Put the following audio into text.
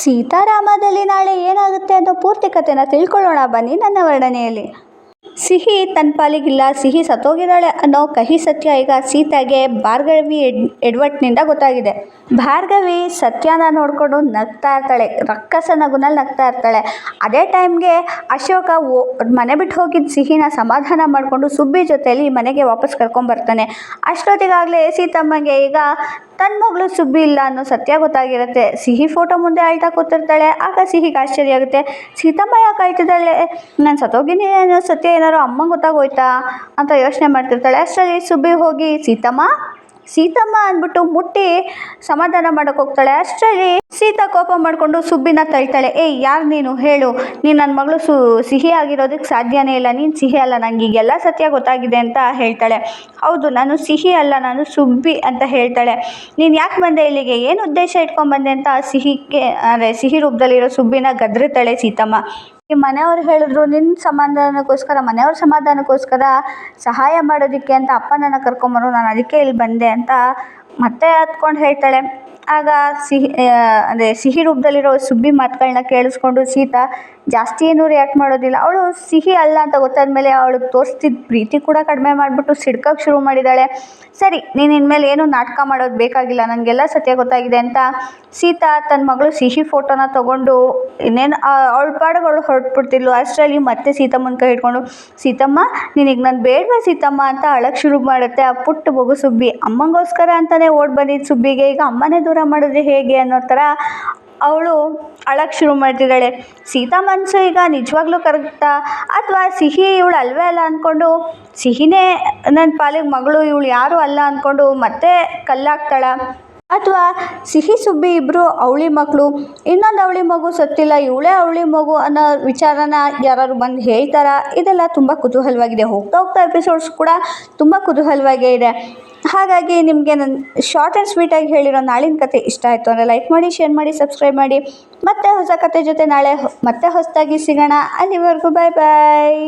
ಸೀತಾರಾಮದಲ್ಲಿ ನಾಳೆ ಏನಾಗುತ್ತೆ ಅನ್ನೋ ಪೂರ್ತಿ ಕಥೆನ ತಿಳ್ಕೊಳ್ಳೋಣ ಬನ್ನಿ ನನ್ನ ವರ್ಣನೆಯಲ್ಲಿ. ಸಿಹಿ ತನ್ನ ಪಾಲಿಗಿಲ್ಲ, ಸಿಹಿ ಸತ್ತೋಗಿದ್ದಾಳೆ ಅನ್ನೋ ಕಹಿ ಸತ್ಯ ಈಗ ಸೀತಾಗೆ ಭಾರ್ಗವಿ ಎಡ್ ಎಡ್ವರ್ಟ್ನಿಂದ ಗೊತ್ತಾಗಿದೆ. ಭಾರ್ಗವಿ ಸತ್ಯನ ನೋಡಿಕೊಂಡು ನಗ್ತಾ ಇರ್ತಾಳೆ. ರಕ್ಕಸ ನಗುನಲ್ಲಿ ನಗ್ತಾ ಇರ್ತಾಳೆ. ಅದೇ ಟೈಮ್ಗೆ ಅಶೋಕ ಓ, ಮನೆ ಬಿಟ್ಟು ಹೋಗಿದ್ದ ಸಿಹಿನ ಸಮಾಧಾನ ಮಾಡಿಕೊಂಡು ಸುಬ್ಬಿ ಜೊತೆಯಲ್ಲಿ ಮನೆಗೆ ವಾಪಸ್ ಕರ್ಕೊಂಬರ್ತಾನೆ ಅಷ್ಟೊತ್ತಿಗಾಗಲೇ ಸೀತಮ್ಮಗೆ ಈಗ ತನ್ನ ಮಗಳು ಸುಬ್ಬಿ ಇಲ್ಲ ಅನ್ನೋ ಸತ್ಯ ಗೊತ್ತಾಗಿರುತ್ತೆ. ಸಿಹಿ ಫೋಟೋ ಮುಂದೆ ಅಳ್ತಾ ಕೂತಿರ್ತಾಳೆ. ಆಗ ಸಿಹಿಗೆ ಆಶ್ಚರ್ಯ ಆಗುತ್ತೆ. ಸೀತಮ್ಮ ಯಾಕೆ ಅಳ್ತಿದ್ದಾಳೆ? ನಾನು ಸತ್ತೋಗಿನಿ ಅನ್ನೋ ಸತ್ಯ ಏನಾದ್ರು ಅಮ್ಮ ಗೊತ್ತಾಗೋಯ್ತಾ? ಅಂತ ಯೋಚನೆ ಮಾಡ್ತಿರ್ತಾಳೆ. ಅಷ್ಟರಲ್ಲಿ ಸುಬ್ಬಿ ಹೋಗಿ, ಸೀತಮ್ಮ ಸೀತಮ್ಮ ಅಂದ್ಬಿಟ್ಟು ಮುಟ್ಟಿ ಸಮಾಧಾನ ಮಾಡೋಕೆ ಹೋಗ್ತಾಳೆ. ಅಷ್ಟರಲ್ಲಿ ಸೀತಾ ಕೋಪ ಮಾಡಿಕೊಂಡು ಸುಬ್ಬಿನ ತಳ್ತಾಳೆ. ಏಯ್, ಯಾರು ನೀನು? ಹೇಳು. ನೀನು ನನ್ನ ಮಗಳು ಸು, ಸಿಹಿ ಆಗಿರೋದಕ್ಕೆ ಸಾಧ್ಯನೇ ಇಲ್ಲ. ನೀನು ಸಿಹಿ ಅಲ್ಲ. ನನಗೆ ಈಗೆಲ್ಲ ಸತ್ಯ ಗೊತ್ತಾಗಿದೆ ಅಂತ ಹೇಳ್ತಾಳೆ. ಹೌದು, ನಾನು ಸಿಹಿ ಅಲ್ಲ. ನಾನು ಸುಬ್ಬಿ ಅಂತ ಹೇಳ್ತಾಳೆ. ನೀನು ಯಾಕೆ ಬಂದೆ ಇಲ್ಲಿಗೆ? ಏನು ಉದ್ದೇಶ ಇಟ್ಕೊಂಡ್ಬಂದೆ ಅಂತ ಸಿಹಿಗೆ, ಅಂದರೆ ಸಿಹಿ ರೂಪದಲ್ಲಿರೋ ಸುಬ್ಬಿನ ಗದ್ರತಾಳೆ ಸೀತಮ್ಮ. ಈ ಮನೆಯವ್ರು ಹೇಳಿದ್ರು ನಿನ್ನ ಸಮಾಧಾನಕ್ಕೋಸ್ಕರ ಮನೆಯವ್ರ ಸಮಾಧಾನಕ್ಕೋಸ್ಕರ ಸಹಾಯ ಮಾಡೋದಕ್ಕೆ ಅಂತ ಅಪ್ಪ ನನ್ನ ಕರ್ಕೊಂಬರು, ನಾನು ಅದಕ್ಕೆ ಇಲ್ಲಿ ಬಂದೆ ಅಂತ ಮತ್ತೆ ಹತ್ಕೊಂಡು ಹೇಳ್ತಾಳೆ, ಆಗ ಸಿಹಿ ಅಂದರೆ ಸಿಹಿ ರೂಪದಲ್ಲಿರೋ ಸುಬ್ಬಿ ಮಾತುಗಳನ್ನ ಕೇಳಿಸ್ಕೊಂಡು ಸೀತಾ, ಜಾಸ್ತಿ ಏನು ರಿಯಾಕ್ಟ್ ಮಾಡೋದಿಲ್ಲ. ಅವಳು ಸಿಹಿ ಅಲ್ಲ ಅಂತ ಗೊತ್ತಾದ ಮೇಲೆ ಅವಳಿಗೆ ತೋರಿಸ್ತಿದ್ದ ಪ್ರೀತಿ ಕೂಡ ಕಡಿಮೆ ಮಾಡಿಬಿಟ್ಟು ಸಿಡ್ಕಕ್ಕೆ ಶುರು ಮಾಡಿದ್ದಾಳೆ ಸರಿ, ನೀನು ಇನ್ಮೇಲೆ ಏನು ನಾಟಕ ಮಾಡೋದು ಬೇಕಾಗಿಲ್ಲ. ನನಗೆಲ್ಲ ಸತ್ಯ ಗೊತ್ತಾಗಿದೆ ಅಂತ ಸೀತಾ ತನ್ನ ಮಗಳು ಸಿಹಿ ಫೋಟೋನ ತೊಗೊಂಡು ಇನ್ನೇನು ಅವಳ ಪಾಡಿಗೆ ಅವಳು ಹೊರಟ್ಬಿಡ್ತಿದ್ಲು. ಅಷ್ಟರಲ್ಲಿ ಮತ್ತೆ ಸೀತಮ್ಮನ ಕೈ ಹಿಡ್ಕೊಂಡು, ಸೀತಮ್ಮ ನಿನಗೆ ನಾನು ಬೇಡ್ವಾ ಸೀತಮ್ಮ? ಅಂತ ಅಳಕ್ಕೆ ಶುರು ಮಾಡುತ್ತೆ ಆ ಪುಟ್ಟ ಮಗು ಸುಬ್ಬಿ. ಅಮ್ಮಂಗೋಸ್ಕರ ಅಂತಲೇ ಓಡಿ ಬಂದಿದ್ದು ಸುಬ್ಬಿಗೆ, ಈಗ ಅಮ್ಮನೇ ದೂರ ಮಾಡಿದ್ರೆ ಹೇಗೆ? ಅನ್ನೋ ಥರ ಅವಳು ಅಳಕ್ಕೆ ಶುರು ಮಾಡ್ತಿದ್ದಾಳೆ. ಸೀತಾ ಮನಸ್ಸು ಈಗ ನಿಜವಾಗ್ಲೂ ಕರಗ್ತಾ ಅಥವಾ ಸಿಹಿ ಇವಳು ಅಲ್ವೇ ಅಲ್ಲ? ಅಂದ್ಕೊಂಡು ಸಿಹಿನೇ ನನ್ನ ಪಾಲಿಗೆ ಮಗಳು, ಇವಳು ಯಾರೂ ಅಲ್ಲ? ಅಂದ್ಕೊಂಡು ಮತ್ತೆ ಕಲ್ಲಾಗ್ತಾಳ. ಅಥವಾ ಸಿಹಿ, ಸುಬ್ಬಿ ಇಬ್ಬರು ಅವಳಿ ಮಕ್ಕಳು ಇನ್ನೊಂದು ಅವಳಿ ಮಗು ಸತ್ತಿಲ್ಲ, ಇವಳೇ ಅವಳಿ ಮಗು ಅನ್ನೋ ವಿಚಾರನ ಯಾರಾದ್ರು ಬಂದು ಹೇಳ್ತಾರಾ? ಇದೆಲ್ಲ ತುಂಬ ಕುತೂಹಲವಾಗಿದೆ. ಹೋಗ್ತಾ ಹೋಗ್ತಾ ಎಪಿಸೋಡ್ಸ್ ಕೂಡ ತುಂಬ ಕುತೂಹಲವಾಗೇ ಇದೆ. ಹಾಗಾಗಿ ನಿಮಗೆ ನನ್ನ ಶಾರ್ಟ್ ಆ್ಯಂಡ್ ಸ್ವೀಟಾಗಿ ಹೇಳಿರೋ ನಾಳಿನ ಕತೆ ಇಷ್ಟ ಆಯಿತು ಅಂದರೆ ಲೈಕ್ ಮಾಡಿ ಶೇರ್ ಮಾಡಿ ಸಬ್ಸ್ಕ್ರೈಬ್ ಮಾಡಿ. ಮತ್ತೆ ಹೊಸ ಕತೆ ಜೊತೆ ನಾಳೆ ಮತ್ತೆ ಹೊಸದಾಗಿ ಸಿಗೋಣ. ಅಲ್ಲಿವರೆಗೂ ಬಾಯ್ ಬಾಯ್